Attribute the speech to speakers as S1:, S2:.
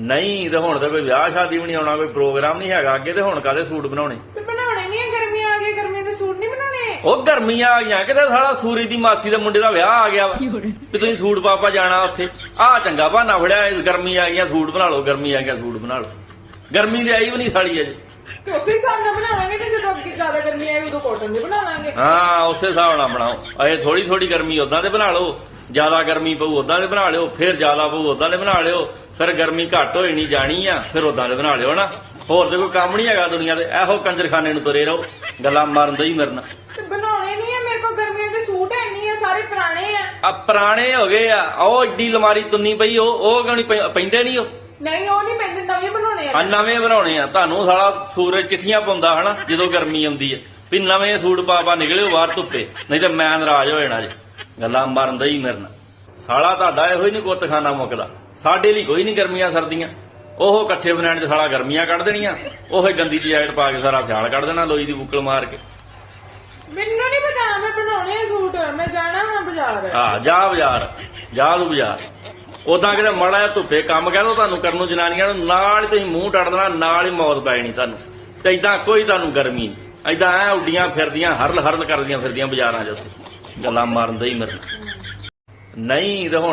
S1: ਨਹੀਂ ਤੇ ਹੁਣ ਤੇ ਕੋਈ ਵਿਆਹ ਸ਼ਾਦੀ ਵੀ ਨਹੀਂ ਆਉਣਾ ਕੋਈ ਪ੍ਰੋਗਰਾਮ ਨਹੀਂ ਹੈਗਾ ਅੱਗੇ ਤੇ ਹੁਣ ਕਾਦੇ ਸੂਟ ਬਣਾਉਣੇ?
S2: ਤੇ ਬਣਾਉਣੇ ਨਹੀਂ ਆ ਗਰਮੀਆਂ ਆ ਗਈਆਂ ਗਰਮੀਆਂ ਦੇ ਸੂਟ ਨਹੀਂ ਬਣਾਉਣੇ?
S1: ਉਹ ਗਰਮੀਆਂ ਆ ਗਈਆਂ ਕਿਤੇ ਸਾਲਾ ਸੂਰੀ ਦੀ ਮਾਸੀ ਦੇ ਮੁੰਡੇ ਦਾ ਵਿਆਹ ਆ ਗਿਆ ਵਾ ਵੀ ਤੁਸੀਂ ਸੂਟ ਪਾਪਾ ਜਾਣਾ ਉੱਥੇ। ਆ ਚੰਗਾ ਬਹਾਨਾ ਫੜਿਆ ਇਸ ਗਰਮੀ ਆ ਗਈਆਂ ਸੂਟ ਬਣਾ ਲਓ ਗਰਮੀ ਆ ਗਿਆ ਸੂਟ ਬਣਾ ਲਓ। ਗਰਮੀ ਤੇ ਆਈ ਵੀ ਨਹੀਂ ਸਾਲੀ ਅਜੇ।
S2: ਤੇ ਉਸੇ ਹਿਸਾਬ ਨਾਲ ਬਣਾਵਾਂਗੇ ਤੇ ਜਦੋਂ ਅੱਗੇ ਜ਼ਿਆਦਾ ਗਰਮੀ ਆਏਗੀ ਉਦੋਂ ਕਾਟਨ ਦੇ ਬਣਾ ਲਾਂਗੇ
S1: ਹਾਂ ਉਸੇ ਹਿਸਾਬ ਨਾਲ ਬਣਾਓ। ਅਜੇ ਥੋੜੀ ਥੋੜੀ ਗਰਮੀ ਉਦਾਂ ਦੇ ਬਣਾ ਲਓ ਜ਼ਿਆਦਾ ਗਰਮੀ ਪਊ ਉਦਾਂ ਦੇ ਬਣਾ ਲਿਓ ਫਿਰ ਜ਼ਿਆਦਾ ਪਊ ਉਦਾਂ ਦੇ ਬਣਾ ਲਿਓ। ਫਿਰ ਗਰਮੀ ਘੱਟ ਹੋਈ ਨਹੀਂ ਜਾਣੀ ਆ ਫਿਰ ਉਦਾਂ ਦੇ ਬਣਾ ਲਿਓ ਨਾ। ਹੋਰ ਤੇ ਕੋਈ ਕੰਮ ਨਹੀਂ ਹੈਗਾ ਦੁਨੀਆ ਤੇ ਇਹੋ ਕੰਜਰਖਾਨੇ ਨੂੰ ਤੁਰੇ ਰਹੋ ਗੱਲਾਂ ਮਾਰਨ ਦਾ ਹੀ ਮਰਨਾ।
S2: ਤੇ ਬਣਾਉਣੇ ਨਹੀਂ ਆ ਮੇਰੇ ਕੋਲ ਗਰਮੀਆਂ ਦੇ ਸੂਟ ਹੈ ਨਹੀਂ ਆ ਸਾਰੇ ਪੁਰਾਣੇ ਆ।
S1: ਆ ਪੁਰਾਣੇ ਹੋ ਗਏ ਆ ਉਹ ਏਡੀ ਲਮਾਰੀ ਤੁੰਨੀ ਪਈ ਉਹ ਉਹ ਕਿਉਂ ਨਹੀਂ ਪੈਂਦੇ ਨਹੀਂ ਉਹ?
S2: ਨਹੀਂ ਉਹ ਨਹੀਂ ਪੈਂਦੇ ਨਵੇਂ ਬਣਾਉਣੇ
S1: ਆ।
S2: ਆ
S1: ਨਵੇਂ ਬਣਾਉਣੇ ਆ ਤੁਹਾਨੂੰ ਸਾਲਾ ਸੂਰਜ ਚਿੱਠੀਆਂ ਪਾਉਂਦਾ ਹਨਾ ਜਦੋਂ ਗਰਮੀ ਆਉਂਦੀ ਹੈ ਵੀ ਨਵੇਂ ਸੂਟ ਪਾ ਪਾ ਨਿਕਲਿਓ ਬਾਹਰ ਧੁੱਪੇ ਨਹੀਂ ਤੇ ਮੈਂ ਨਾਰਾਜ਼ ਹੋ ਜਾਣਾ ਜੀ ਗੱਲਾਂ ਮਾਰਨ ਦਾ ਹੀ ਮੇਰੇ ਨਾਲ ਸਾਲਾ ਤੁਹਾਡਾ ਇਹੋ ਹੀ ਨਹੀਂ ਕੁੱਤਖਾਨਾ ਮੁੱਕਦਾ। ਸਾਡੇ ਲਈ ਕੋਈ ਨਹੀਂ ਗਰਮੀਆਂ ਸਰਦੀਆਂ। ਉਹ ਕੱਛੇ ਬਣਾਉਣ ਚ ਸਾਲਾ ਗਰਮੀਆਂ ਕੱਢ ਦੇਣੀਆਂ। ਉਹ ਹੀ ਗੰਦੀ ਜਿਹੀ ਜੈਕਟ ਪਾ ਕੇ ਸਾਰਾ ਸਿਆਲ ਕੱਢ ਦੇਣਾ ਲੋਈ ਦੀ ਬੁੱਕਲ ਮਾਰ ਕੇ।
S2: ਮੈਨੂੰ ਨਹੀਂ ਪਤਾ ਮੈਂ ਬਣਾਉਣੇ ਆ ਸੂਟ। ਮੈਂ ਜਾਣਾ ਵਾ ਬਾਜ਼ਾਰ।
S1: ਆ ਜਾ ਬਾਜ਼ਾਰ। ਜਾ ਤੂੰ ਬਾਜ਼ਾਰ। ਉਦਾਂ ਕਿਤੇ ਮਾੜਾ ਧੁੱਪੇ ਕੰਮ ਕਹਿ ਦੋ ਤੁਹਾਨੂੰ ਕਰਨ ਨੂੰ ਜਨਾਨੀਆਂ ਨੂੰ। ਨਾਲ ਹੀ ਤੁਸੀਂ ਮੂੰਹ ਟੱਡ ਦੇਣਾ ਨਾਲ ਹੀ ਮੌਤ ਪੈ ਜਾਣੀ ਤੁਹਾਨੂੰ। ਤੇ ਇਦਾਂ ਕੋਈ ਤੁਹਾਨੂੰ ਗਰਮੀ ਇਦਾਂ ਐ ਉੱਡੀਆਂ ਫਿਰਦੀਆਂ ਹਰਲ ਹਰਲ ਕਰਦੀਆਂ ਫਿਰਦੀਆਂ ਬਾਜ਼ਾਰਾਂ 'ਚ ਗੱਲਾਂ ਮਾਰਨ ਦਾ ਹੀ ਮੇਰੇ ਨਾਲ। ਨਹੀਂ ਤੇ ਹੁਣ